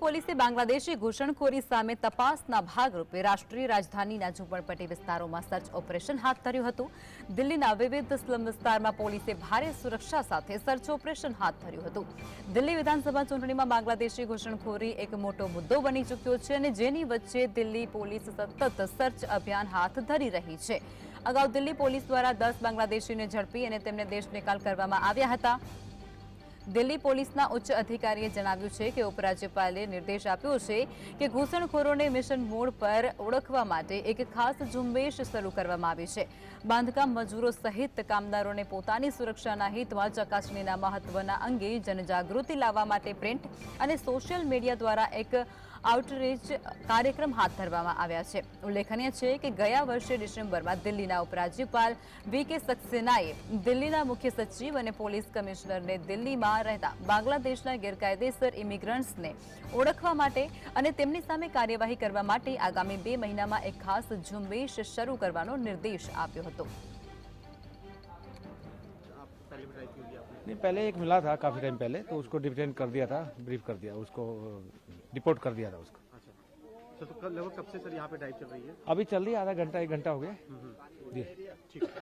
પોલીસે બાંગ્લાદેશી ઘૂસણખોરી સામે તપાસના ભાગરૂપે રાષ્ટ્રીય રાજધાનીના ઝુંપડપટ્ટી વિસ્તારોમાં સર્ચ ઓપરેશન હાથ ધર્યું હતું. દિલ્હીના વિવિધ સ્લમ વિસ્તારમાં પોલીસે ભારે સુરક્ષા સાથે સર્ચ ઓપરેશન હાથ ધર્યું હતું. દિલ્હી વિધાનસભા ચૂંટણીમાં બાંગ્લાદેશી ઘૂસણખોરી એક મોટો મુદ્દો બની ચૂક્યો છે અને જેની વચ્ચે દિલ્હી પોલીસ સતત સર્ચ અભિયાન હાથ ધરી રહી છે. અગાઉ દિલ્હી પોલીસ દ્વારા દસ બાંગ્લાદેશીને ઝડપી અને તેમને દેશ નિકાલ કરવામાં આવ્યા હતા. દિલ્હી પોલીસના ઉચ્ચ અધિકારીએ જણાવ્યું છે કે ઉપરાજ્યપાલે નિર્દેશ આપ્યો છે કે ઘૂસણખોરોને મિશન મોડ પર ઓળખવા માટે એક ખાસ ઝુંબેશ શરૂ કરવામાં આવી છે. બાંધકામ મજૂરો સહિત કામદારોને પોતાની સુરક્ષાના હિતમાં ચકાસણીના મહત્વના અંગે જનજાગૃતિ લાવવા માટે પ્રિન્ટ અને સોશિયલ મીડિયા દ્વારા એક આઉટરીચ કાર્યક્રમ હાથ ધરવામાં આવ્યા છે. ઉલ્લેખનીય છે કે ગયા વર્ષે ડિસેમ્બરમાં દિલ્હીના ઉપરાજ્યપાલ વી કે સક્સેનાએ દિલ્હીના મુખ્ય સચિવ અને પોલીસ કમિશનરને દિલ્હીમાં રહેતા બાંગ્લાદેશના ગેરકાયદેસર ઇમિગ્રન્ટ્સને ઓળખવા માટે અને તેમની સામે કાર્યવાહી કરવા માટે આગામી બે મહિનામાં એક ખાસ ઝુંબેશ શરૂ કરવાનો નિર્દેશ આપ્યો હતો. आपने नहीं पहले एक मिला था काफ़ी टाइम पहले तो उसको डिटेन कर दिया था ब्रीफ कर दिया उसको रिपोर्ट कर दिया था उसको। अच्छा। सर तो कल लगभग कब से सर यहाँ पे ड्राइव चल रही है? अभी चल रही है आधा घंटा एक घंटा हो गया। जी। ठीक